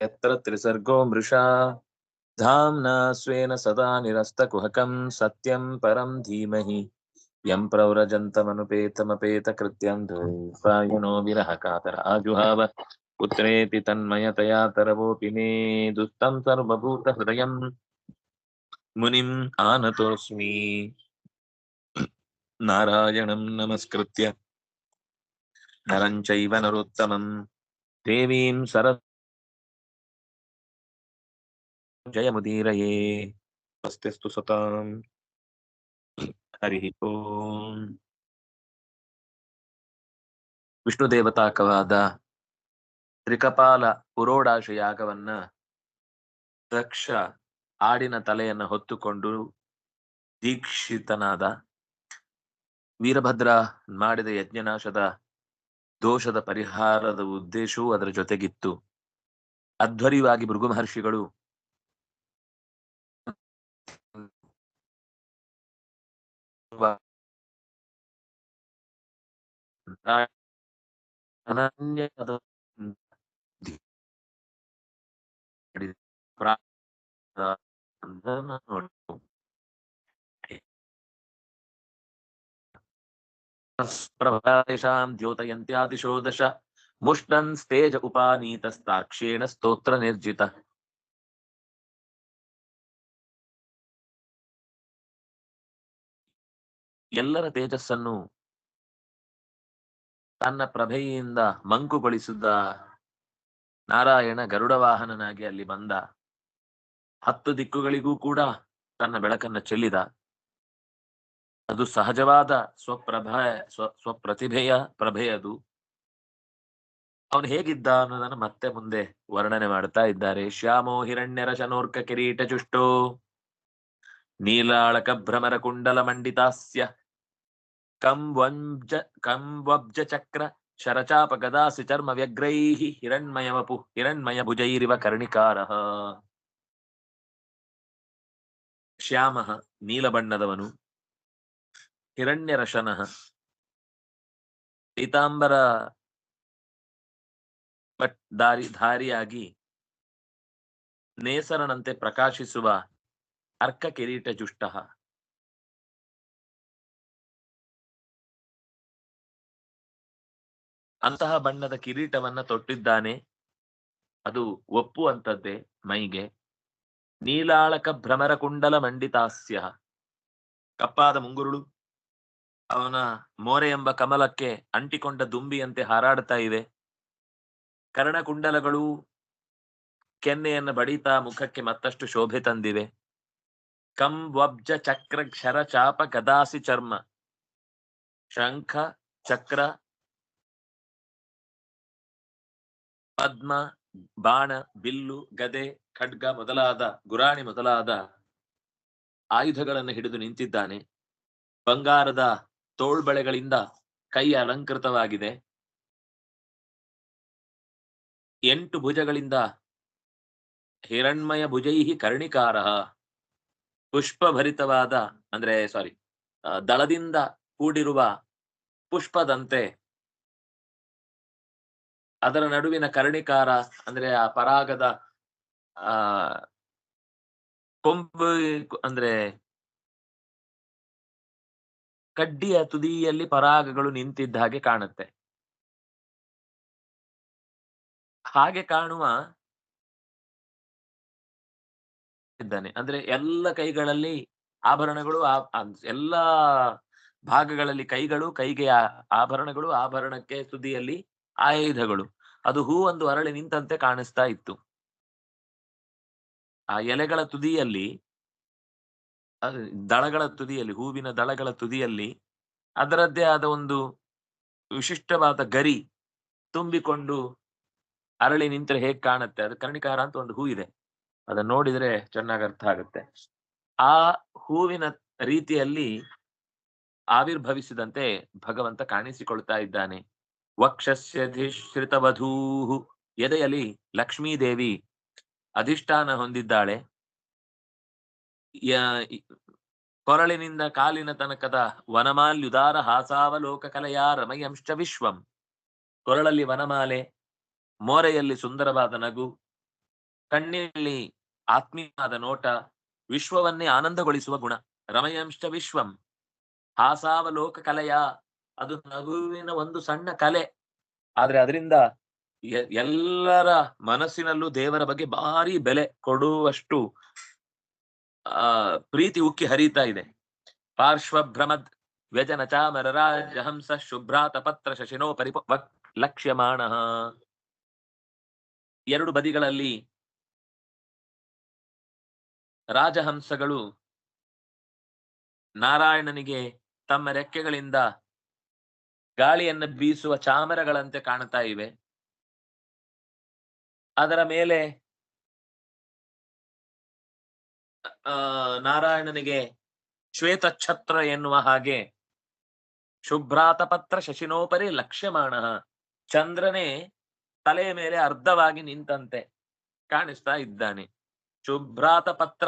यत्र त्रिसर्गो मृषा धाम्ना स्वेन सदा निरस्तकुहकं सत्यं परं धीमहि यं प्रव्रजन्तमनुपेतमपेतकृत्यं द्वैपायनो विरह कातर आजुहाव पुत्रेति तन्मयतया तरवोऽपि मे दुःस्तं सर्वभूतहृदयं मुनिम् आनतोऽस्मि नारायणं नमस्कृत्य नरं चैव नरोत्तमं देवीं सर जयमुदीरये स्वस्तिस्तु सताम् ಹರಿ ಓಂ ವಿಷ್ಣು ದೇವತಾಕವಾದ ತ್ರಿಕಪಾಲ ಪುರೋಡಾಶ ಯಾಗವನ್ನ ದಕ್ಷ ಆಡಿನ ತಲೆಯನ್ನ ಹೊತ್ತುಕೊಂಡು ದೀಕ್ಷಿತನಾದ ವೀರಭದ್ರ ಮಾಡಿದ ಯಜ್ಞನಾಶದ ದೋಷದ ಪರಿಹಾರದ ಉದ್ದೇಶವೂ ಅದರ ಜೊತೆಗಿತ್ತು ಅಧ್ವರ್ಯವಾಗಿ ಭೃಗು ಮಹರ್ಷಿಗಳು अनन्य प्रभातेषां द्योतयन्त्यातिशोदश मुष्टन्स्तेज उपानीतस्ताक्ष्येण स्तोत्रनिर्जितः। ಎಲ್ಲರ ತೇಜಸ್ಸನ್ನು ತನ್ನ ಪ್ರಭೆಯಿಂದ ಮಂಕುಗೊಳಿಸಿದ ನಾರಾಯಣ ಗರುಡ ವಾಹನನಾಗಿ ಅಲ್ಲಿ ಬಂದ ಹತ್ತು ದಿಕ್ಕುಗಳಿಗೂ ಕೂಡ ತನ್ನ ಬೆಳಕನ್ನ ಚೆಲ್ಲಿದ. ಅದು ಸಹಜವಾದ ಸ್ವಪ್ರಭ, ಸ್ವ, ಸ್ವಪ್ರತಿಭೆಯ ಪ್ರಭೆಯದು ಅವನು ಹೇಗಿದ್ದ ಅನ್ನೋದನ್ನ ಮತ್ತೆ ಮುಂದೆ ವರ್ಣನೆ ಮಾಡ್ತಾ ಇದ್ದಾರೆ. ಶ್ಯಾಮೋ ಹಿರಣ್ಯರ ಶನೋರ್ಕ ಕಿರೀಟ ಚುಷ್ಟೋ. ನೀಲಾಳಕ ಭ್ರಮರ ಕುಂಡಲ ಮಂಡಿತಾಸ್ಯ ಕಂವಂಜ ಕಂವಬ್ಜ ಕಂ ವಬ್ಜ ಚಕ್ರ ಶರಚಾಪ ಗದಾಸಿ ಚರ್ಮ ವ್ಯಗ್ರೈಃ ಹಿರಣ್ಮಯ ವಪು ಹಿರಣ್ಮಯ ಭುಜೈರಿವ ಕರ್ಣಿಕಾರಃ. ಶ್ಯಾಮ, ನೀಲಬಣ್ಣದವನು. ಹಿರಣ್ಯರಶನಃ. ಪೀತಾಂಬರ ದಾರಿ, ಧಾರಿಯಾಗಿ ನೇಸರನಂತೆ ಪ್ರಕಾಶಿಸುವ ಅರ್ಕ ಕಿರೀಟ ಜುಷ್ಟ ಅಂತಹ ಬಣ್ಣದ ಕಿರೀಟವನ್ನ ತೊಟ್ಟಿದ್ದಾನೆ. ಅದು ಒಪ್ಪುವಂತದ್ದೇ ಮೈಗೆ. ನೀಲಾಳಕ ಭ್ರಮರ ಕುಂಡಲ ಮಂಡಿತಾಸ್ಯ. ಕಪ್ಪಾದ ಮುಂಗುರುಳು. ಅವನ ಮೋರೆ ಎಂಬ ಕಮಲಕ್ಕೆ ಅಂಟಿಕೊಂಡ ದುಂಬಿಯಂತೆ ಹಾರಾಡ್ತಾ ಇವೆ ಕರ್ಣಕುಂಡಲಗಳು ಕೆನ್ನೆಯನ್ನು ಬಡಿತಾ ಮುಖಕ್ಕೆ ಮತ್ತಷ್ಟು ಶೋಭೆ ತಂದಿವೆ. ಕಂ ವಬ್ಜ ಚಕ್ರ ಕ್ಷರ ಚಾಪ ಗದಾಸಿ ಚರ್ಮ. ಶಂಖ ಚಕ್ರ ಪದ್ಮ ಬಾಣ ಬಿಲ್ಲು ಗದೆ ಖಡ್ಗ ಮೊದಲಾದ ಗುರಾಣಿ ಮೊದಲಾದ ಆಯುಧಗಳನ್ನು ಹಿಡಿದು ನಿಂತಿದ್ದಾನೆ. ಬಂಗಾರದ ತೋಳ್ಬಳೆಗಳಿಂದ ಕೈ ಅಲಂಕೃತವಾಗಿದೆ. ಎಂಟು ಭುಜಗಳಿಂದ ಹಿರಣ್ಮಯ ಭುಜೈಹಿ ಕರ್ಣಿಕಾರ. ಪುಷ್ಪಭರಿತವಾದ, ಅಂದ್ರೆ ಸಾರಿ ದಳದಿಂದ ಕೂಡಿರುವ ಪುಷ್ಪದಂತೆ ಅದರ ನಡುವಿನ ಕರ್ಣಿಕಾರ, ಅಂದ್ರೆ ಆ ಪರಾಗದ, ಆ, ಕೊಂಬು, ಅಂದ್ರೆ ಕಡ್ಡಿಯ ತುದಿಯಲ್ಲಿ ಪರಾಗಗಳು ನಿಂತಿದ್ದ ಹಾಗೆ ಕಾಣುತ್ತೆ. ಹಾಗೆ ಕಾಣುವ ಇದ್ದಾನೆ. ಅಂದ್ರೆ ಎಲ್ಲ ಕೈಗಳಲ್ಲಿ ಆಭರಣಗಳು ಎಲ್ಲ ಭಾಗಗಳಲ್ಲಿ ಕೈಗಳು, ಕೈಗೆ ಆಭರಣಗಳು, ಆಭರಣಕ್ಕೆ ತುದಿಯಲ್ಲಿ ಆಯುಧಗಳು. ಅದು ಹೂ ಒಂದು ಅರಳಿ ನಿಂತಂತೆ ಕಾಣಿಸ್ತಾ ಇತ್ತು. ಆ ಎಲೆಗಳ ತುದಿಯಲ್ಲಿ ದಳಗಳ ತುದಿಯಲ್ಲಿ, ಹೂವಿನ ದಳಗಳ ತುದಿಯಲ್ಲಿ ಅದರದ್ದೇ ಆದ ಒಂದು ವಿಶಿಷ್ಟವಾದ ಗರಿ ತುಂಬಿಕೊಂಡು ಅರಳಿ ನಿಂತರೆ ಹೇಗೆ ಕಾಣುತ್ತೆ? ಅದು ಕರ್ಣಿಕಾರ ಅಂತ ಒಂದು ಹೂ ಇದೆ. ಅದನ್ನ ನೋಡಿದ್ರೆ ಚೆನ್ನಾಗಿ ಅರ್ಥ ಆಗುತ್ತೆ. ಆ ಹೂವಿನ ರೀತಿಯಲ್ಲಿ ಆವಿರ್ಭವಿಸಿದಂತೆ ಭಗವಂತ ಕಾಣಿಸಿಕೊಳ್ತಾ ಇದ್ದಾನೆ. ವಕ್ಷಸ್ಯಧಿಶ್ರಿತವಧೂ ಎದೆಯಲ್ಲಿ ಲಕ್ಷ್ಮೀದೇವಿ ಅಧಿಷ್ಠಾನ ಹೊಂದಿದ್ದಾಳೆ. ಕೊರಳಿನಿಂದ ಕಾಲಿನ ತನಕದ ವನಮಾಲ್ಯುದಾರ ಹಾಸಾವಲೋಕ ಕಲೆಯ ರಮಯಂಶ ವಿಶ್ವಂ. ಕೊರಳಲ್ಲಿ ವನಮಾಲೆ, ಮೋರೆಯಲ್ಲಿ ಸುಂದರವಾದ ನಗು ಕಣ್ಣಿನಲ್ಲಿ ಆತ್ಮೀಯವಾದ ನೋಟ ವಿಶ್ವವನ್ನೇ ಆನಂದಗೊಳಿಸುವ ಗುಣ. ರಮಯಂಶ ವಿಶ್ವಂ. ಹಾಸಾವಲೋಕ ಕಲೆಯ ಅದು ನಗುವಿನ ಒಂದು ಸಣ್ಣ ಕಲೆ. ಆದ್ರೆ ಅದರಿಂದ ಎಲ್ಲರ ಮನಸ್ಸಿನಲ್ಲೂ ದೇವರ ಬಗ್ಗೆ ಭಾರಿ ಬೆಲೆ ಕೊಡುವಷ್ಟು, ಆ, ಪ್ರೀತಿ ಉಕ್ಕಿ ಹರಿತಾ ಇದೆ. ಪಾರ್ಶ್ವಭ್ರಮದ್ ವ್ಯಜನ ಚಾಮರ ರಾಜಹಂಸ ಶುಭ್ರಾತ ಪತ್ರ ಶಶಿನೋ ಪರಿಪ ಲಕ್ಷ್ಯಮಾಣ. ಎರಡು ಬದಿಗಳಲ್ಲಿ ರಾಜಹಂಸಗಳು ನಾರಾಯಣನಿಗೆ ತಮ್ಮ ರೆಕ್ಕೆಗಳಿಂದ ಗಾಳಿಯನ್ನು ಬೀಸುವ ಚಾಮರಗಳಂತೆ ಕಾಣ್ತಾ ಇವೆ. ಅದರ ಮೇಲೆ ಆ, ನಾರಾಯಣನಿಗೆ ಶ್ವೇತಛತ್ರ ಎನ್ನುವ ಹಾಗೆ ಶುಭ್ರಾತಪತ್ರ ಶಶಿನೋಪರಿ ಲಕ್ಷ್ಯಮಾಣ ಚಂದ್ರನೇ ತಲೆಯ ಮೇಲೆ ಅರ್ಧವಾಗಿ ನಿಂತಂತೆ ಕಾಣಿಸ್ತಾ ಇದ್ದಾನೆ. ಶುಭ್ರಾತ ಪತ್ರ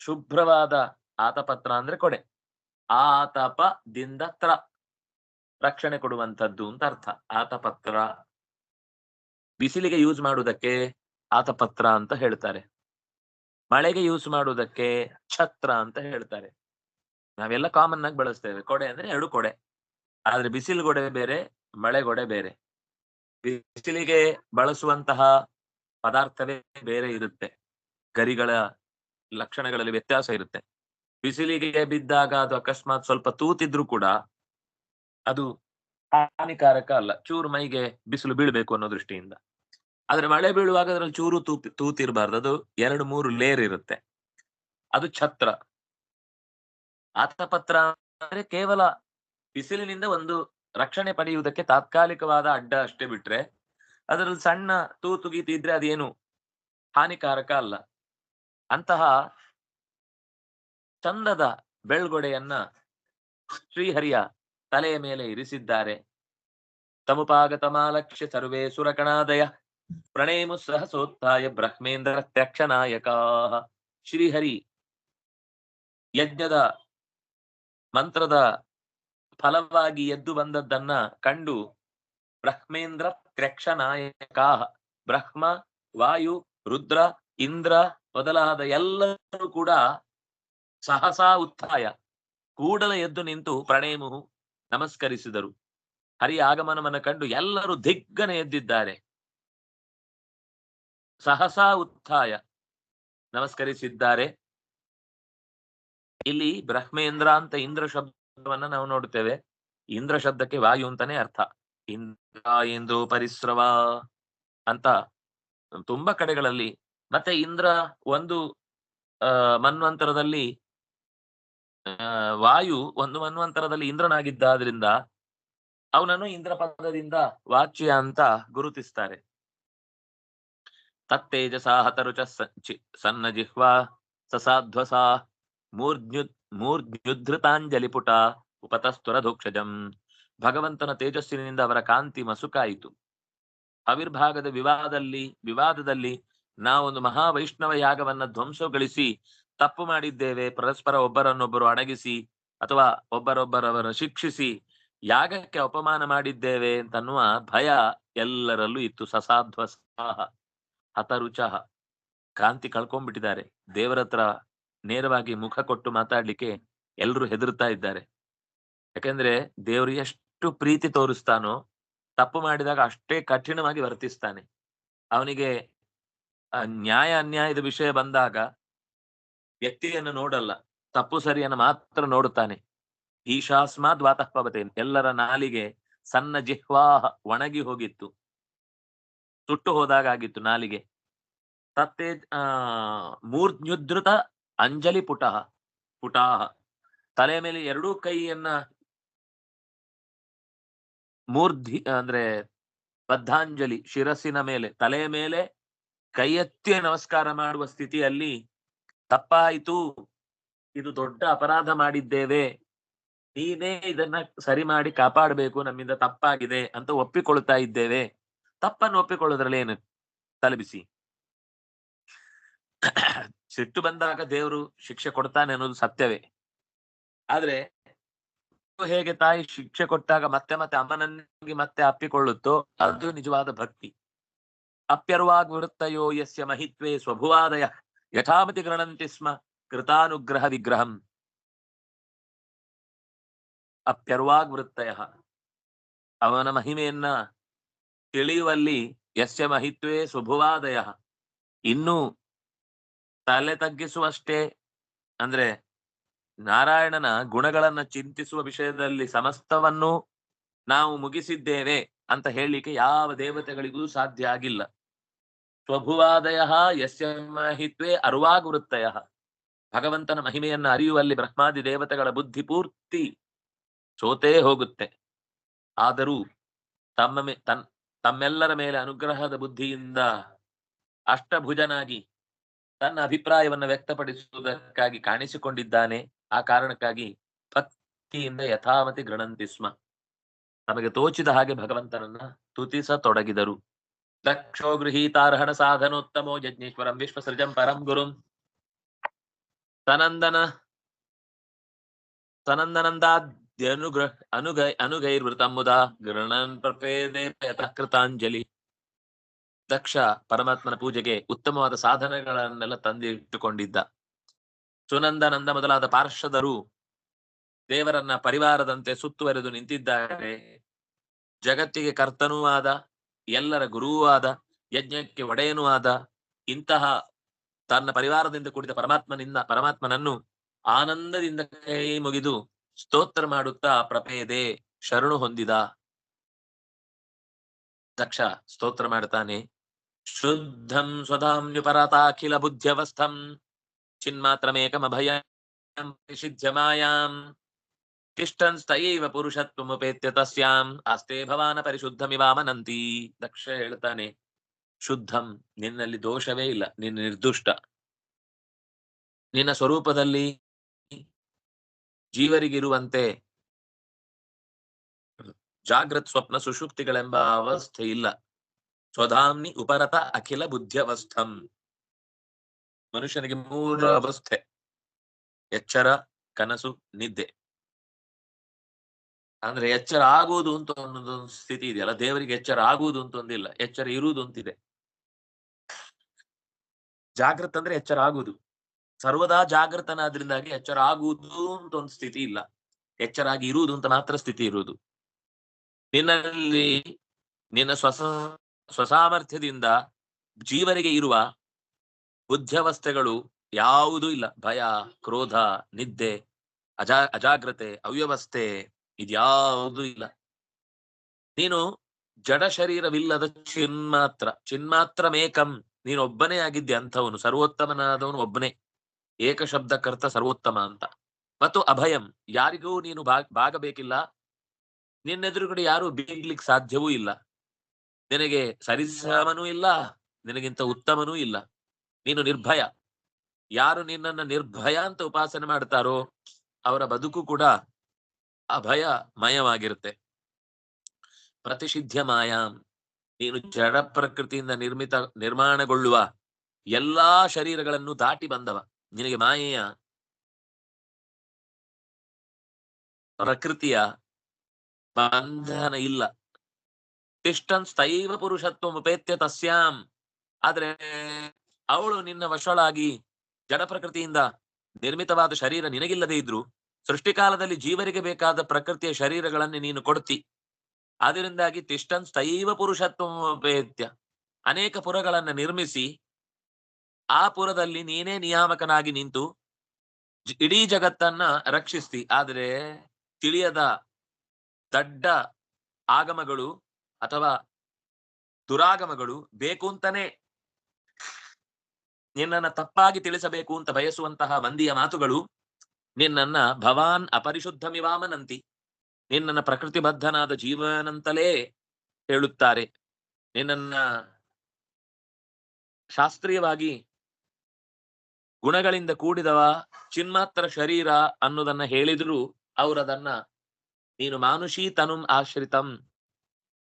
ಶುಭ್ರವಾದ ಆತಪತ್ರ ಅಂದ್ರೆ ಕೊಡೆ. ಆತಪದಿಂದ ತ್ರ ರಕ್ಷಣೆ ಕೊಡುವಂತದ್ದು ಅಂತ ಅರ್ಥ. ಆತಪತ್ರ. ಬಿಸಿಲಿಗೆ ಯೂಸ್ ಮಾಡುವುದಕ್ಕೆ ಆತಪತ್ರ ಅಂತ ಹೇಳ್ತಾರೆ. ಮಳೆಗೆ ಯೂಸ್ ಮಾಡುವುದಕ್ಕೆ ಛತ್ರ ಅಂತ ಹೇಳ್ತಾರೆ. ನಾವೆಲ್ಲ ಕಾಮನ್ ಆಗಿ ಬಳಸ್ತೇವೆ. ಕೊಡೆ ಅಂದ್ರೆ ಎರಡು ಕೊಡೆ. ಆದ್ರೆ ಬಿಸಿಲು ಗೊಡೆ ಬೇರೆ ಮಳೆಗೊಡೆ ಬೇರೆ. ಬಿಸಿಲಿಗೆ ಬಳಸುವಂತಹ ಪದಾರ್ಥವೇ ಬೇರೆ ಇರುತ್ತೆ. ಗರಿಗಳ ಲಕ್ಷಣಗಳಲ್ಲಿ ವ್ಯತ್ಯಾಸ ಇರುತ್ತೆ. ಬಿಸಿಲಿಗೆ ಬಿದ್ದಾಗ ಅದು ಅಕಸ್ಮಾತ್ ಸ್ವಲ್ಪ ತೂತಿದ್ರು ಕೂಡ ಅದು ಹಾನಿಕಾರಕ ಅಲ್ಲ. ಚೂರು ಮೈಗೆ ಬಿಸಿಲು ಬೀಳ್ಬೇಕು ಅನ್ನೋ ದೃಷ್ಟಿಯಿಂದ. ಆದ್ರೆ ಮಳೆ ಬೀಳುವಾಗ ಅದ್ರಲ್ಲಿ ಚೂರು ತೂತಿ, ತೂತಿರ್ಬಾರ್ದು. ಅದು ಎರಡು, ಮೂರು ಲೇರ್ ಇರುತ್ತೆ. ಅದು ಛತ್ರ. ಆತಪತ್ರ ಅಂದ್ರೆ ಕೇವಲ ಬಿಸಿಲಿನಿಂದ ಒಂದು ರಕ್ಷಣೆ ಪಡೆಯುವುದಕ್ಕೆ ತಾತ್ಕಾಲಿಕವಾದ ಅಡ್ಡ ಅಷ್ಟೇ ಬಿಟ್ರೆ ಅದರಲ್ಲಿ ಸಣ್ಣ ತೂತು ಗೀತು ಇದ್ರೆ ಅದೇನು? ಹಾನಿಕಾರಕ ಅಲ್ಲ. ಅಂತಹ ಚಂದದ ಬೆಳ್ಗೊಡೆಯನ್ನ ಶ್ರೀಹರಿಯ ತಲೆಯ ಮೇಲೆ ಇರಿಸಿದ್ದಾರೆ. ತಮುಪಾಗತಮಾಲಕ್ಷ್ಯ ಸರ್ವೇ ಸುರಕಣಾದಯ ಪ್ರಣೇಮು ಸಹಸೋತ್ಥಾಯ ಬ್ರಹ್ಮೇಂದ್ರ ತ್ಯಕ್ಷನಾಯಕ ಶ್ರೀಹರಿ ಯಜ್ಞದ ಮಂತ್ರದ ಫಲವಾಗಿ ಎದ್ದು ಬಂದದ್ದನ್ನ ಕಂಡು ಬ್ರಹ್ಮೇಂದ್ರ ತ್ಯಕ್ಷನಾಯಕ ಬ್ರಹ್ಮ, ವಾಯು, ರುದ್ರ, ಇಂದ್ರ ಮೊದಲಾದ ಎಲ್ಲರೂ ಕೂಡ ಸಹಸಾ ಉತ್ಥಾಯ. ಕೂಡಲೇ ಎದ್ದು ನಿಂತು ಪ್ರಣೇಮು ನಮಸ್ಕರಿಸಿದರು. ಹರಿ ಆಗಮನವನ್ನು ಕಂಡು ಎಲ್ಲರೂ ದಿಗ್ಗನೆ ಎದ್ದಿದ್ದಾರೆ. ಸಹಸಾ ಉತ್ಥಾಯ ನಮಸ್ಕರಿಸಿದ್ದಾರೆ. ಇಲ್ಲಿ ಬ್ರಹ್ಮೇಂದ್ರ ಅಂತ ಇಂದ್ರ ಶಬ್ದವನ್ನ ನಾವು ನೋಡುತ್ತೇವೆ ಇಂದ್ರ ಶಬ್ದಕ್ಕೆ ವಾಯು ಅಂತಾನೆ ಅರ್ಥ. ಇಂದ್ರ ಇಂದ್ರ ಪರಿಸ್ರವ ಅಂತ ತುಂಬಾ ಕಡೆಗಳಲ್ಲಿ, ಮತ್ತೆ ಇಂದ್ರ ಒಂದು ಮನ್ವಂತರದಲ್ಲಿ ವಾಯು ಒಂದು ಮನ್ವಂತರದಲ್ಲಿ ಇಂದ್ರನಾಗಿದ್ದಾದ್ರಿಂದ ಅವನನ್ನು ಇಂದ್ರ ಪದದಿಂದ ವಾಚ್ಯ ಅಂತ ಗುರುತಿಸ್ತಾರೆ. ತತ್ತೇಜಸ ಹತರುಚ ಸನ್ನ ಜಿಹ್ವಾ, ಸಸಾಧ್ವಸ ಮೂರ್ಧ್ಯು ಮೂರ್ಧ್ಯುಧೃತಾಂಜಲಿ ಪುಟ ಉಪತಸ್ತುರಧೋಕ್ಷಜಂ ಭಗವಂತನ ತೇಜಸ್ಸಿನಿಂದ ಅವರ ಕಾಂತಿ ಮಸುಕಾಯಿತು. ಅವಿರ್ಭಾಗದ ವಿವಾದದಲ್ಲಿ ವಿವಾದದಲ್ಲಿ ನಾವೊಂದು ಮಹಾವೈಷ್ಣವ ಯಾಗವನ್ನ ಧ್ವಂಸಗೊಳಿಸಿ, ತಪ್ಪು ಮಾಡಿದ್ದೇವೆ, ಪರಸ್ಪರ ಒಬ್ಬರನ್ನೊಬ್ಬರು ಅಡಗಿಸಿ, ಅಥವಾ ಒಬ್ಬರೊಬ್ಬರವರನ್ನು ಶಿಕ್ಷಿಸಿ, ಯಾಗಕ್ಕೆ ಅಪಮಾನ ಮಾಡಿದ್ದೇವೆ ಅಂತನ್ನುವ ಭಯ ಎಲ್ಲರಲ್ಲೂ ಇತ್ತು. ಸಸಾಧ್ವಸಾಹ ಹತರುಚಹ. ಕಾಂತಿ ಕಳ್ಕೊಂಡ್ಬಿಟ್ಟಿದ್ದಾರೆ. ದೇವರತ್ರ ನೇರವಾಗಿ ಮುಖ ಕೊಟ್ಟು ಮಾತಾಡ್ಲಿಕ್ಕೆ ಎಲ್ರು ಹೆದರ್ತಾ ಇದ್ದಾರೆ. ಯಾಕಂದ್ರೆ ದೇವರು ಎಷ್ಟು ಪ್ರೀತಿ ತೋರಿಸ್ತಾನೋ, ತಪ್ಪು ಮಾಡಿದಾಗ ಅಷ್ಟೇ ಕಠಿಣವಾಗಿ ವರ್ತಿಸ್ತಾನೆ. ಅವನಿಗೆ ನ್ಯಾಯ ಅನ್ಯಾಯದ ವಿಷಯ ಬಂದಾಗ ವ್ಯಕ್ತಿಯನ್ನು ನೋಡಲ್ಲ, ತಪ್ಪು ಸರಿಯನ್ನು ಮಾತ್ರ ನೋಡುತ್ತಾನೆ. ಈಶಾಸ್ಮಾದ್ ವಾತಃ ಪವತೆ ಎಲ್ಲರ ನಾಲಿಗೆ ಸಣ್ಣ ಜಿಹ್ವಾಹ ಒಣಗಿ ಹೋಗಿತ್ತು. ಸುಟ್ಟು ಹೋದಾಗ ಆಗಿತ್ತು ನಾಲಿಗೆ. ತತ್ತೇ, ಆ ಮೂರ್ಧ್ಯುಧೃತ ಅಂಜಲಿ ಪುಟಃ ಪುಟಾಹ. ತಲೆಯ ಮೇಲೆ ಎರಡೂ ಕೈಯನ್ನ ಮೂರ್ಧಿ ಅಂದ್ರೆ ಬದ್ಧಾಂಜಲಿ ಶಿರಸ್ಸಿನ ಮೇಲೆ, ತಲೆಯ ಮೇಲೆ ಕೈ ಎತ್ತಿ ನಮಸ್ಕಾರ ಮಾಡುವ ಸ್ಥಿತಿಯಲ್ಲಿ ತಪ್ಪಾಯಿತು, ಇದು ದೊಡ್ಡ ಅಪರಾಧ ಮಾಡಿದ್ದೇವೆ, ನೀನೇ ಇದನ್ನ ಸರಿ ಮಾಡಿ ಕಾಪಾಡಬೇಕು, ನಮ್ಮಿಂದ ತಪ್ಪಾಗಿದೆ ಅಂತ ಒಪ್ಪಿಕೊಳ್ತಾ ಇದ್ದೇವೆ. ತಪ್ಪನ್ನು ಒಪ್ಪಿಕೊಳ್ಳೋದ್ರಲ್ಲಿ ಏನು? ತಲುಪಿಸಿ ಸಿಟ್ಟು ಬಂದಾಗ ದೇವರು ಶಿಕ್ಷೆ ಕೊಡ್ತಾನೆ ಅನ್ನೋದು ಸತ್ಯವೇ. ಆದ್ರೆ ಹೇಗೆ ತಾಯಿ ಶಿಕ್ಷೆ ಕೊಟ್ಟಾಗ ಮತ್ತೆ ಮತ್ತೆ ಅಮ್ಮನನ್ನಾಗಿ ಮತ್ತೆ ಅಪ್ಪಿಕೊಳ್ಳುತ್ತೋ ಅದು ನಿಜವಾದ ಭಕ್ತಿ. ಅಪ್ಯರ್ವಾಗ್ ವೃತ್ತಯೋ ಯಸ್ಯ ಮಹಿತ್ವೇ ಸ್ವಭುವಾದಯ ಯಥಾಮತಿ ಗೃಣಂತಿ ಸ್ಮ ಕೃತಾನುಗ್ರಹ ವಿಗ್ರಹಂ. ಅಪ್ಯರ್ವಾಗ್ ವೃತ್ತಯ ಅವನ ಮಹಿಮೆಯನ್ನ ತಿಳಿಯುವಲ್ಲಿ ಯಸ್ಯ ಮಹಿತ್ವೇ ಸ್ವಭುವಾದಯ. ಇನ್ನು ತಲೆ ತಗ್ಗಿಸುವಷ್ಟೇ ಅಂದ್ರೆ ನಾರಾಯಣನ ಗುಣಗಳನ್ನ ಚಿಂತಿಸುವ ವಿಷಯದಲ್ಲಿ ಸಮಸ್ತವನ್ನು ನಾವು ಮುಗಿಸಿದ್ದೇವೆ ಅಂತ ಹೇಳಲಿಕ್ಕೆ ಯಾವ ದೇವತೆಗಳಿಗೂ ಸಾಧ್ಯ ಆಗಿಲ್ಲ. ಸ್ವಭುವಾದಯ ಯಸ್ಯ ಮಹಿತ್ವೇ ಅರ್ವಾಗ್ ವೃತ್ತಯ ಭಗವಂತನ ಮಹಿಮೆಯನ್ನು ಅರಿಯುವಲ್ಲಿ ಬ್ರಹ್ಮಾದಿ ದೇವತೆಗಳ ಬುದ್ಧಿ ಪೂರ್ತಿ ಸೋತೇ ಹೋಗುತ್ತೆ. ಆದರೂ ತಮ್ಮ ಮೇ ತನ್ ತಮ್ಮೆಲ್ಲರ ಮೇಲೆ ಅನುಗ್ರಹದ ಬುದ್ಧಿಯಿಂದ ಅಷ್ಟಭುಜನಾಗಿ ತನ್ನ ಅಭಿಪ್ರಾಯವನ್ನ ವ್ಯಕ್ತಪಡಿಸುವುದಕ್ಕಾಗಿ ಕಾಣಿಸಿಕೊಂಡಿದ್ದಾನೆ. ಆ ಕಾರಣಕ್ಕಾಗಿ ಭಕ್ತಿಯಿಂದ ಯಥಾಮತಿ ಗೃಣಂತಿ ಸ್ಮ. ನಮಗೆ ತೋಚಿದ ಹಾಗೆ ಭಗವಂತನನ್ನ ತುತಿಸತೊಡಗಿದರು ದಕ್ಷೋ ಗೃಹೀತಾರ್ಹಣ ಸಾಧನೋತ್ತಮೋ ಯಜ್ಞೇಶ್ವರಂ ವಿಶ್ವಸೃಜಂ ಪರಂ ಗುರುಂ. ಸನಂದನ ಅನುಗೈ, ಅನುಗೈರ್ವೃತಂ ಮುದಾ ಗೃಣನ್ ಪ್ರಪೇದೆ ಯಥಕೃತಾಂಜಲಿ ಕೃತಾಂಜಲಿ. ದಕ್ಷ ಪರಮಾತ್ಮನ ಪೂಜೆಗೆ ಉತ್ತಮವಾದ ಸಾಧನಗಳನ್ನೆಲ್ಲ ತಂದಿಟ್ಟುಕೊಂಡಿದ್ದ. ಸುನಂದನಂದ ಮೊದಲಾದ ಪಾರ್ಷದರು ದೇವರನ್ನ ಪರಿವಾರದಂತೆ ಸುತ್ತುವರೆದು ನಿಂತಿದ್ದಾರೆ. ಜಗತ್ತಿಗೆ ಕರ್ತನೂ ಆದ, ಎಲ್ಲರ ಗುರುವೂ ಆದ, ಯಜ್ಞಕ್ಕೆ ಒಡೆಯನೂ ಆದ, ಇಂತಹ ತನ್ನ ಪರಿವಾರದಿಂದ ಕೂಡಿದ ಪರಮಾತ್ಮನಿಂದ ಪರಮಾತ್ಮನನ್ನು ಆನಂದದಿಂದ ಕೈ ಮುಗಿದು ಸ್ತೋತ್ರ ಮಾಡುತ್ತಾ ಪ್ರಪೇದೆ ಶರಣು ಹೊಂದಿದ. ದಕ್ಷ ಸ್ತೋತ್ರ ಮಾಡುತ್ತಾನೆ ಶುದ್ಧಂ ಸ್ವಧಾಮ್ಯುಪರತಾಖಿಲ ಬುದ್ಧ್ಯವಸ್ಥಂ ಚಿನ್ಮಾತ್ರಮೇಕಮಭಯಂ ಪರಿಷಿಧ್ಯಮಾಯಾಂ ತಿಷ್ಟನ್ ಸ್ಥಯೈವ ಪುರುಷತ್ವಮುಪೇತ್ಯ ತಸ್ಯಾಂ ಆಸ್ತೆ ಭವಾನ ಪರಿಶುದ್ಧಮಿವಾಮನಂತಿ ದಕ್ಷ ಹೇಳ್ತಾನೆ ಶುದ್ಧಂ ನಿನ್ನಲ್ಲಿ ದೋಷವೇ ಇಲ್ಲ ನಿನ್ನ ನಿರ್ದುಷ್ಟ ನಿನ್ನ ಸ್ವರೂಪದಲ್ಲಿ ಜೀವರಿಗಿರುವಂತೆ ಜಾಗೃತ್ ಸ್ವಪ್ನ ಸುಷುಪ್ತಿಗಳೆಂಬ ಅವಸ್ಥೆ ಇಲ್ಲ ಸ್ವಧಾಮ್ನಿ ಉಪರತ ಅಖಿಲ ಬುದ್ಧ್ಯವಸ್ಥಂ ಮನುಷ್ಯನಿಗೆ ಮೂರು ಅವಸ್ಥೆ. ಎಚ್ಚರ, ಕನಸು, ನಿದ್ದೆ. ಅಂದ್ರೆ ಎಚ್ಚರ ಆಗುವುದು ಅಂತ ಒಂದೊಂದು ಸ್ಥಿತಿ ಇದೆಯಲ್ಲ, ದೇವರಿಗೆ ಎಚ್ಚರ ಆಗುವುದು ಅಂತ ಒಂದಿಲ್ಲ, ಎಚ್ಚರ ಇರುವುದು ಅಂತಿದೆ. ಜಾಗೃತ ಅಂದ್ರೆ ಎಚ್ಚರ ಆಗುವುದು. ಸರ್ವದಾ ಜಾಗೃತನಾದ್ರಿಂದಾಗಿ ಎಚ್ಚರ ಆಗುವುದು ಅಂತ ಒಂದು ಸ್ಥಿತಿ ಇಲ್ಲ. ಎಚ್ಚರಾಗಿ ಇರುವುದು ಅಂತ ಮಾತ್ರ ಸ್ಥಿತಿ ಇರುವುದು. ನಿನ್ನಲ್ಲಿ, ನಿನ್ನ ಸ್ವಸ, ಸ್ವಸಾಮರ್ಥ್ಯದಿಂದ ಜೀವರಿಗೆ ಇರುವ ಬುದ್ಧ್ಯವಸ್ಥೆಗಳು ಯಾವುದೂ ಇಲ್ಲ. ಭಯ, ಕ್ರೋಧ, ನಿದ್ದೆ, ಅಜಾ, ಅಜಾಗ್ರತೆ, ಅವ್ಯವಸ್ಥೆ ಇದ್ಯಾವುದೂ ಇಲ್ಲ. ನೀನು ಜಡ ಶರೀರವಿಲ್ಲದ ಚಿನ್ಮಾತ್ರ ಚಿನ್ಮಾತ್ರ ಮೇಕಂ ನೀನು ಒಬ್ಬನೇ ಆಗಿದ್ದೆ ಅಂಥವನು, ಸರ್ವೋತ್ತಮನಾದವನು ಒಬ್ಬನೇ. ಏಕಶಬ್ದಕರ್ತ, ಸರ್ವೋತ್ತಮ ಅಂತ. ಮತ್ತು ಅಭಯಂ, ಯಾರಿಗೂ ನೀನು ಭಾಗ ಭಾಗಬೇಕಿಲ್ಲ ನಿನ್ನೆದುರುಗಡೆ ಯಾರು ಬೀಗ್ಲಿಕ್ಕೆ ಸಾಧ್ಯವೂ ಇಲ್ಲ. ನಿನಗೆ ಸರಿಸಮನೂ ಇಲ್ಲ, ನಿನಗಿಂತ ಉತ್ತಮನೂ ಇಲ್ಲ. ನೀನು ನಿರ್ಭಯ. ಯಾರು ನಿನ್ನನ್ನ ನಿರ್ಭಯ ಅಂತ ಉಪಾಸನೆ ಮಾಡ್ತಾರೋ ಅವರ ಬದುಕು ಕೂಡ ಅಭಯ ಮಯವಾಗಿರುತ್ತೆ ಪ್ರತಿಷಿಧ್ಯ ಮಾಯಾಂ. ನೀನು ಜಡ ಪ್ರಕೃತಿಯಿಂದ ನಿರ್ಮಿತ, ನಿರ್ಮಾಣಗೊಳ್ಳುವ ಎಲ್ಲಾ ಶರೀರಗಳನ್ನು ದಾಟಿ ಬಂದವ. ನಿನಗೆ ಮಾಯೆಯ ಪ್ರಕೃತಿಯ ಬಂಧನ ಇಲ್ಲ. ತಿಷ್ಟನ್ ಸ್ಥೈವ ಪುರುಷತ್ವ ಉಪೇತ್ಯ ತಸ್ಯಾಂ. ಆದ್ರೆ ಅವಳು ನಿನ್ನ ವಶಳಾಗಿ ಜಡ ಪ್ರಕೃತಿಯಿಂದ ನಿರ್ಮಿತವಾದ ಶರೀರ ನಿನಗಿಲ್ಲದೆ ಇದ್ರು ಸೃಷ್ಟಿಕಾಲದಲ್ಲಿ ಜೀವರಿಗೆ ಬೇಕಾದ ಪ್ರಕೃತಿಯ ಶರೀರಗಳನ್ನು ನೀನು ಕೊಡ್ತಿ. ಅದರಿಂದಾಗಿ ತಿಷ್ಟನ್ ಸ್ಥೈವ ಪುರುಷತ್ವ ಉಪೇತ್ಯ ಅನೇಕ ಪುರಗಳನ್ನ ನಿರ್ಮಿಸಿ ಆ ಪುರದಲ್ಲಿ ನೀನೇ ನಿಯಾಮಕನಾಗಿ ನಿಂತು ಇಡೀ ಜಗತ್ತನ್ನ ರಕ್ಷಿಸ್ತಿ. ಆದರೆ ತಿಳಿಯದ ದಡ್ಡ ಆಗಮಗಳು ಅಥವಾ ದುರಾಗಮಗಳು ಬೇಕು ಅಂತಾನೆ ನಿನ್ನನ್ನ ತಪ್ಪಾಗಿ ತಿಳಿಸಬೇಕು ಅಂತ ಬಯಸುವಂತಹ ಮಂದಿಯ ಮಾತುಗಳು, ನಿನ್ನನ್ನ ಭವಾನ್ ಅಪರಿಶುದ್ಧಮಿವಾಮನಂತಿ ನಿನ್ನನ್ನ ಪ್ರಕೃತಿಬದ್ಧನಾದ ಜೀವನಂತಲೇ ಹೇಳುತ್ತಾರೆ. ನಿನ್ನನ್ನ ಶಾಸ್ತ್ರೀಯವಾಗಿ ಗುಣಗಳಿಂದ ಕೂಡಿದವ ಚಿನ್ಮಾತ್ರ ಶರೀರ ಅನ್ನೋದನ್ನ ಹೇಳಿದ್ರು ಅವರದನ್ನ ನೀನು ಮಾನುಷಿ ತನುಂ ಆಶ್ರಿತಂ,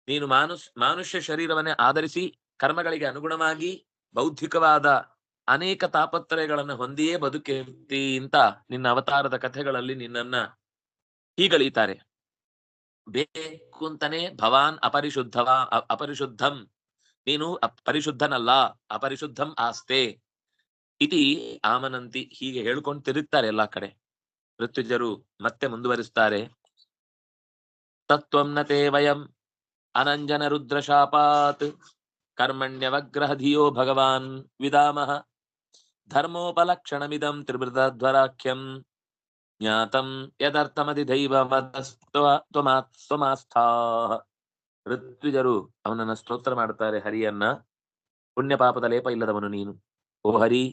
ನೀನು ಮಾನುಷ್, ಮಾನುಷ್ಯ ಶರೀರವನ್ನೇ ಆಧರಿಸಿ ಕರ್ಮಗಳಿಗೆ ಅನುಗುಣವಾಗಿ ಬೌದ್ಧಿಕವಾದ ಅನೇಕ ತಾಪತ್ರಯಗಳನ್ನು ಹೊಂದಿಯೇ ಬದುಕಿರ್ತಿ ಅಂತ ನಿನ್ನ ಅವತಾರದ ಕಥೆಗಳಲ್ಲಿ ನಿನ್ನನ್ನ ಹೀಗಳೀತಾರೆ ಬೇಕು ಅಂತಾನೆ ಭವಾನ್ ಅಪರಿಶುದ್ಧವ ಅಪರಿಶುದ್ಧಂ. ನೀನು ಪರಿಶುದ್ಧನಲ್ಲ, ಅಪರಿಶುದ್ಧಂ ಆಸ್ತೆ. ಇತಿ ಆಮನಂತಿ ಹೀಗೆ ಹೇಳ್ಕೊಂಡು ತಿರುಗ್ತಾರೆ ಎಲ್ಲಾ ಕಡೆ. ಋತ್ವಿಜರು ಮತ್ತೆ ಮುಂದುವರಿಸ್ತಾರೆ. ತತ್ವಂನತೆ ವಯಂ ಅನಂಜನ ರುದ್ರಶಾಪಾತ್. ಕರ್ಮಣ್ಯವಗ್ರಹ ಧಿಯೋ ಭಗವಾನ್ ವಿದಾಮಃ ಧರ್ಮೋಪಲಕ್ಷಣಮಿದಂ ತ್ರಿವೃತಧ್ವರಾಖ್ಯಂ ಜ್ಞಾತಂ ಯದರ್ಥಮದಿ ದೈವ ತ್ವಮಾಸ್ಥಾಃ ಋತ್ವಿಜರು ಅವನನ್ನ ಸ್ತೋತ್ರ ಮಾಡುತ್ತಾರೆ ಹರಿಯನ್ನ. ಪುಣ್ಯ ಪಾಪದ ಲೇಪ ಇಲ್ಲದವನು ನೀನು. ಓ ಹರಿ,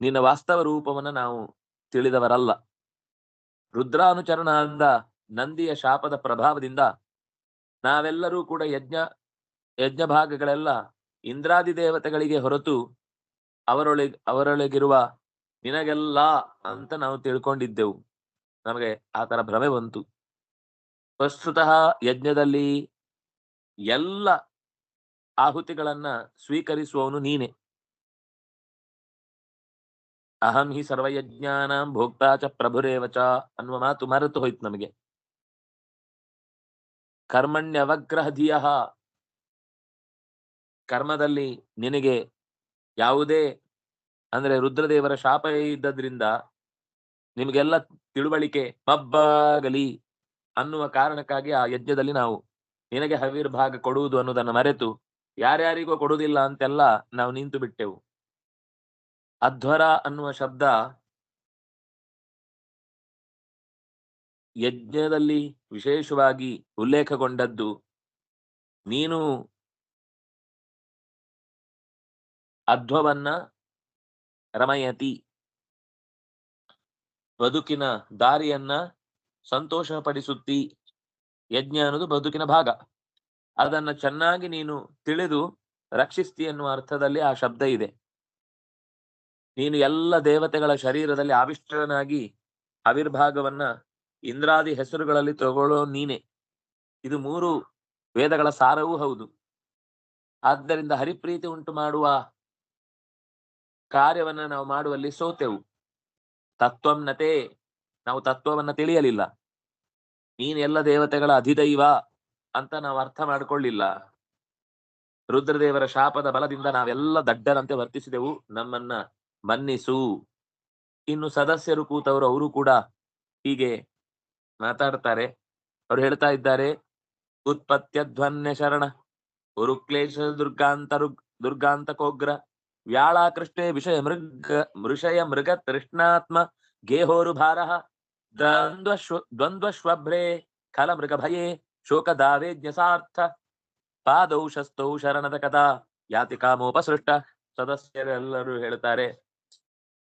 ನಿನ್ನ ವಾಸ್ತವ ರೂಪವನ್ನ ನಾವು ತಿಳಿದವರಲ್ಲ. ರುದ್ರಾನುಚರಣಾದ ನಂದಿಯ ಶಾಪದ ಪ್ರಭಾವದಿಂದ ನಾವೆಲ್ಲರೂ ಕೂಡ ಯಜ್ಞ ಯಜ್ಞ ಭಾಗಗಳೆಲ್ಲ ಇಂದ್ರಾದಿ ದೇವತೆಗಳಿಗೆ ಹೊರತು ಅವರೊಳಗೆ, ಅವರೊಳಗಿರುವ ನಿನಗೆಲ್ಲ ಅಂತ ನಾವು ತಿಳ್ಕೊಂಡಿದ್ದೆವು. ನಮಗೆ ಆ ತರ ಭ್ರಮೆ ಬಂತು. ವಸ್ತುತಃ ಯಜ್ಞದಲ್ಲಿ ಎಲ್ಲ ಆಹುತಿಗಳನ್ನ ಸ್ವೀಕರಿಸುವವನು ನೀನೆ. ಅಹಂ ಹಿ ಸರ್ವಯಜ್ಞಾನ ಭೋಕ್ತಾ ಚ ಪ್ರಭುರೇವ ಚ ಅನ್ನುವ ಮಾತು ಮರೆತು ಹೋಯ್ತು ನಮಗೆ. ಕರ್ಮಣ್ಯವಗ್ರಹ ಧಿಯ ಕರ್ಮದಲ್ಲಿ ನಿನಗೆ ಯಾವುದೇ ಅಂದ್ರೆ ರುದ್ರದೇವರ ಶಾಪ ಇದ್ದದ್ರಿಂದ ನಿಮಗೆಲ್ಲ ತಿಳುವಳಿಕೆ ಮಬ್ಬಾಗಲಿ ಅನ್ನುವ ಕಾರಣಕ್ಕಾಗಿ ಆ ಯಜ್ಞದಲ್ಲಿ ನಾವು ನಿನಗೆ ಹವಿರ್ಭಾಗ ಕೊಡುವುದು ಅನ್ನೋದನ್ನು ಮರೆತು ಯಾರ್ಯಾರಿಗೂ ಕೊಡುವುದಿಲ್ಲ ಅಂತೆಲ್ಲ ನಾವು ನಿಂತು ಬಿಟ್ಟೆವು. ಅಧ್ವರ ಅನ್ನುವ ಶಬ್ದ ಯಜ್ಞದಲ್ಲಿ ವಿಶೇಷವಾಗಿ ಉಲ್ಲೇಖಗೊಂಡದ್ದು ನೀನು ಅಧ್ವವನ್ನ ರಮಯತಿ. ಬದುಕಿನ ದಾರಿಯನ್ನ ಸಂತೋಷಪಡಿಸುತ್ತಿ. ಯಜ್ಞ ಅನ್ನೋದು ಬದುಕಿನ ಭಾಗ. ಅದನ್ನ ಚೆನ್ನಾಗಿ ನೀನು ತಿಳಿದು ರಕ್ಷಿಸ್ತಿ ಎನ್ನುವ ಅರ್ಥದಲ್ಲಿ ಆ ಶಬ್ದ ಇದೆ. ನೀನು ಎಲ್ಲ ದೇವತೆಗಳ ಶರೀರದಲ್ಲಿ ಆವಿಷ್ಟನಾಗಿ ಆವಿರ್ಭಾಗವನ್ನ ಇಂದ್ರಾದಿ ಹೆಸರುಗಳಲ್ಲಿ ತಗೊಳ್ಳೋ ನೀನೆ. ಇದು ಮೂರು ವೇದಗಳ ಸಾರವೂ ಹೌದು. ಆದ್ದರಿಂದ ಹರಿಪ್ರೀತಿ ಉಂಟು ಮಾಡುವ ಕಾರ್ಯವನ್ನ ನಾವು ಮಾಡುವಲ್ಲಿ ಸೋತೆವು. ತತ್ವಂನತೆ ನಾವು ತತ್ವವನ್ನ ತಿಳಿಯಲಿಲ್ಲ. ನೀನ್ ಎಲ್ಲ ದೇವತೆಗಳ ಅಧಿದೈವ ಅಂತ ನಾವು ಅರ್ಥ ಮಾಡಿಕೊಳ್ಳಿಲ್ಲ. ರುದ್ರದೇವರ ಶಾಪದ ಬಲದಿಂದ ನಾವೆಲ್ಲ ದಡ್ಡರಂತೆ ವರ್ತಿಸಿದೆವು. ನಮ್ಮನ್ನ ಮನ್ನಿಸು. ಇನ್ನು ಸದಸ್ಯರು ಕೂತವರು ಅವರು ಕೂಡ ಹೀಗೆ ಮಾತಾಡ್ತಾರೆ. ಅವ್ರು ಹೇಳ್ತಾ ಇದ್ದಾರೆ ಉತ್ಪತ್ತ್ಯಧ್ವನ್ಯ ಶರಣ ಉರುಕ್ಲೇಶ ದುರ್ಗಾಂತ ರುಗ್, ದುರ್ಗಾಂತ ಕೋಗ್ರ ವ್ಯಾಳಾಕೃಷ್ಟೇ ವಿಷಯ ಮೃಗ ಮೃಷಯ ಮೃಗ ತೃಷ್ಣಾತ್ಮ ಗೇಹೋರು ಭಾರ ದ್ವಂದ್ವ ದ್ವಂದ್ವಶ್ವಭ್ರೇ ಖಲ ಮೃಗ ಭಯೇ ಶೋಕ ದಾವೇಜ್ಞಸಾರ್ಥ ಪಾದೌ ಶಸ್ತೌ ಶರಣದ ಕಥಾ ಯಾತಿ ಕಾಮೋಪಸೃಷ್ಟ ಸದಸ್ಯರೆಲ್ಲರೂ ಹೇಳ್ತಾರೆ,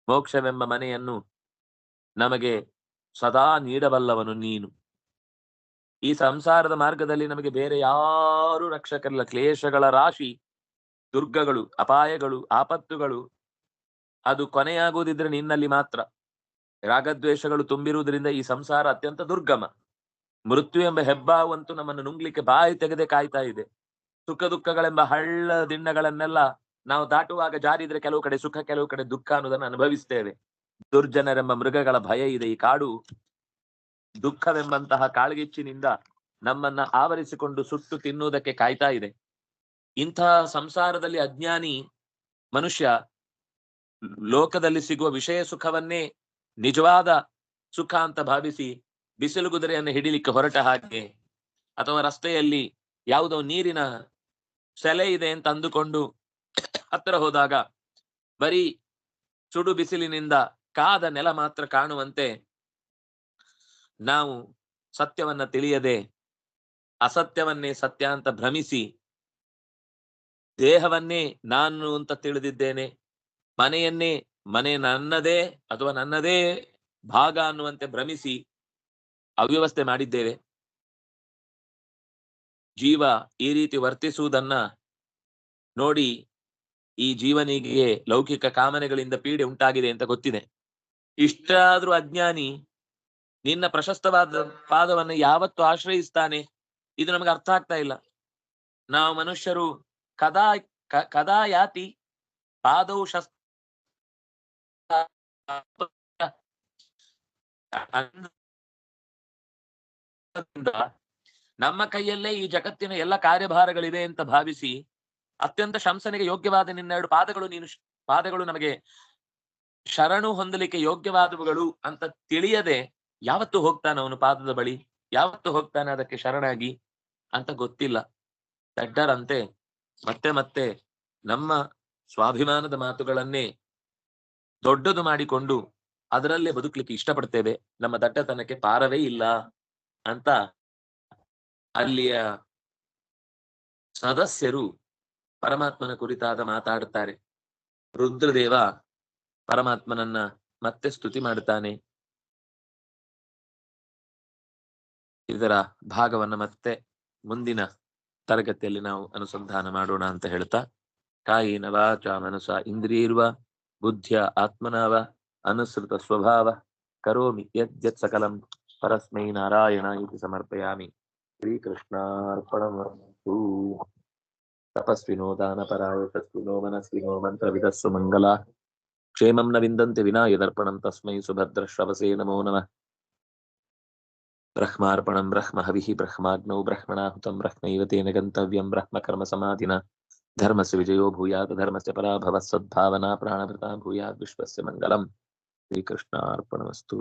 ಮೋಕ್ಷವೆಂಬ ಮನೆಯನ್ನು ನಮಗೆ ಸದಾ ನೀಡಬಲ್ಲವನು ನೀನು. ಈ ಸಂಸಾರದ ಮಾರ್ಗದಲ್ಲಿ ನಮಗೆ ಬೇರೆ ಯಾರು ರಕ್ಷಕರಿಲ್ಲ, ಕ್ಲೇಶಗಳ ರಾಶಿ. ದುರ್ಗಗಳು, ಅಪಾಯಗಳು, ಆಪತ್ತುಗಳು, ಅದು ಕೊನೆಯಾಗುವುದಿದ್ರೆ ನಿನ್ನಲ್ಲಿ ಮಾತ್ರ. ರಾಗದ್ವೇಷಗಳು ತುಂಬಿರುವುದರಿಂದ ಈ ಸಂಸಾರ ಅತ್ಯಂತ ದುರ್ಗಮ. ಮೃತ್ಯು ಎಂಬ ಹೆಬ್ಬಾವಂತೂ ನಮ್ಮನ್ನು ನುಂಗ್ಲಿಕ್ಕೆ ಬಾಯಿ ತೆಗೆದೆ ಕಾಯ್ತಾ ಇದೆ. ಸುಖ ದುಃಖಗಳೆಂಬ ಹಳ್ಳ ದಿಣ್ಣಗಳನ್ನೆಲ್ಲ ನಾವು ದಾಟುವಾಗ ಜಾರಿದ್ರೆ ಕೆಲವು ಕಡೆ ಸುಖ, ಕೆಲವು ಕಡೆ ದುಃಖ ಅನ್ನೋದನ್ನು ಅನುಭವಿಸ್ತೇವೆ. ದುರ್ಜನರೆಂಬ ಮೃಗಗಳ ಭಯ ಇದೆ. ಈ ಕಾಡು ದುಃಖವೆಂಬಂತಹ ಕಾಳ್ಗಿಚ್ಚಿನಿಂದ ನಮ್ಮನ್ನ ಆವರಿಸಿಕೊಂಡು ಸುಟ್ಟು ತಿನ್ನುವುದಕ್ಕೆ ಕಾಯ್ತಾ ಇದೆ. ಇಂತಹ ಸಂಸಾರದಲ್ಲಿ ಅಜ್ಞಾನಿ ಮನುಷ್ಯ ಲೋಕದಲ್ಲಿ ಸಿಗುವ ವಿಷಯ ಸುಖವನ್ನೇ ನಿಜವಾದ ಸುಖ ಅಂತ ಭಾವಿಸಿ ಬಿಸಿಲು ಕುದುರೆಯನ್ನು ಹಿಡಿಲಿಕ್ಕೆ ಹೊರಟ ಹಾಗೆ ಅಥವಾ ರಸ್ತೆಯಲ್ಲಿ ಯಾವುದೋ ನೀರಿನ ಸೆಲೆ ಇದೆ ಅಂತ ಅಂದುಕೊಂಡು ಹತ್ತಿರ ಹೋದಾಗ ಬರೀ ಸುಡು ಬಿಸಿಲಿನಿಂದ ಕಾದ ನೆಲ ಮಾತ್ರ ಕಾಣುವಂತೆ ನಾವು ಸತ್ಯವನ್ನ ತಿಳಿಯದೆ ಅಸತ್ಯವನ್ನೇ ಸತ್ಯ ಅಂತ ಭ್ರಮಿಸಿ ದೇಹವನ್ನೇ ನಾನು ಅಂತ ತಿಳಿದಿದ್ದೇನೆ. ಮನೆಯನ್ನೇ, ಮನೆ ನನ್ನದೇ ಅಥವಾ ನನ್ನದೇ ಭಾಗ ಅನ್ನುವಂತೆ ಭ್ರಮಿಸಿ ಅವ್ಯವಸ್ಥೆ ಮಾಡಿದ್ದೇವೆ. ಜೀವ ಈ ರೀತಿ ವರ್ತಿಸುವುದನ್ನ ನೋಡಿ ಈ ಜೀವನಿಗೆ ಲೌಕಿಕ ಕಾಮನೆಗಳಿಂದ ಪೀಡೆ ಉಂಟಾಗಿದೆ ಅಂತ ಗೊತ್ತಿದೆ. ಇಷ್ಟಾದ್ರೂ ಅಜ್ಞಾನಿ ನಿನ್ನ ಪ್ರಶಸ್ತವಾದ ಪಾದವನ್ನು ಯಾವತ್ತು ಆಶ್ರಯಿಸ್ತಾನೆ. ಇದು ನಮ್ಗೆ ಅರ್ಥ ಆಗ್ತಾ ಇಲ್ಲ. ನಾವು ಮನುಷ್ಯರು ಕದಾ ಕದಾ ಯಾತಿ ಪಾದೌ ನಮ್ಮ ಕೈಯಲ್ಲೇ ಈ ಜಗತ್ತಿನ ಎಲ್ಲ ಕಾರ್ಯಭಾರಗಳಿವೆ ಅಂತ ಭಾವಿಸಿ ಅತ್ಯಂತ ಶಂಸನೆಗೆ ಯೋಗ್ಯವಾದ ನಿನ್ನೆರಡು ಪಾದಗಳು ನೀನು ಪಾದಗಳು ನಮಗೆ ಶರಣು ಹೊಂದಲಿಕ್ಕೆ ಯೋಗ್ಯವಾದವುಗಳು ಅಂತ ತಿಳಿಯದೆ ಯಾವತ್ತು ಹೋಗ್ತಾನೆ ಅವನು ಪಾದದ ಬಳಿ? ಯಾವತ್ತು ಹೋಗ್ತಾನೆ ಅದಕ್ಕೆ ಶರಣಾಗಿ? ಅಂತ ಗೊತ್ತಿಲ್ಲ. ದಡ್ಡರಂತೆ. ಮತ್ತೆ ಮತ್ತೆ ನಮ್ಮ ಸ್ವಾಭಿಮಾನದ ಮಾತುಗಳನ್ನೇ ದೊಡ್ಡದು ಮಾಡಿಕೊಂಡು ಅದರಲ್ಲೇ ಬದುಕಲಿಕ್ಕೆ ಇಷ್ಟಪಡ್ತೇವೆ. ನಮ್ಮ ದಟ್ಟತನಕ್ಕೆ ಪಾರವೇ ಇಲ್ಲ ಅಂತ ಅಲ್ಲಿಯ ಸದಸ್ಯರು ಪರಮಾತ್ಮನ ಕುರಿತಾದ ಮಾತಾಡುತ್ತಾರೆ. ರುದ್ರದೇವ ಪರಮಾತ್ಮನನ್ನ ಮತ್ತೆ ಸ್ತುತಿ ಮಾಡುತ್ತಾನೆ. ಇದರ ಭಾಗವನ್ನ ಮತ್ತೆ ಮುಂದಿನ ತರಗತಿಯಲ್ಲಿ ನಾವು ಅನುಸಂಧಾನ ಮಾಡೋಣ ಅಂತ ಹೇಳ್ತಾ ಕಾಯಿನ ವಾಚ ಮನಸ ಇಂದ್ರಿಯರ್ವ, ಬುದ್ಧಿಯ ಆತ್ಮನಾವ, ಅನುಸೃತ ಸ್ವಭಾವ, ಕರೋಮಿ ಯದ್ಯತ್ ಸಕಲಂ, ಪರಸ್ಮೈ ನಾರಾಯಣ ಇದು ಸಮರ್ಪಯಾಮಿ. ಶ್ರೀಕೃಷ್ಣಾರ್ಪಣಮಸ್ತು. ತಪಸ್ವಿನೋ ದಾನಪರಾಯ ತಸ್ವಿನೋ ಮನಸ್ವಿನೋ ಮಂತ್ರವಿದಸ್ಸು ಮಂಗಲ. ಕ್ಷೇಮಂ ನ ವಿಂದಂತೆ ವಿನಾ ಯದರ್ಪಣಂ ತಸ್ಮೈ ಸುಭದ್ರಶ್ರವಸೇ ನಮೋ ನಮಃ. ब्रह्मार्पणं ब्रह्महविः ब्रह्माग्नौ ब्रह्मणाहुतं ब्रह्मैव तेन गन्तव्यं ब्रह्मकर्मसमाधिना। धर्मस्य विजयो भूयात्, धर्मस्य पराभवः सद्भावना प्राणभृता विश्व से मंगलम श्रीकृष्णार्पणमस्तु।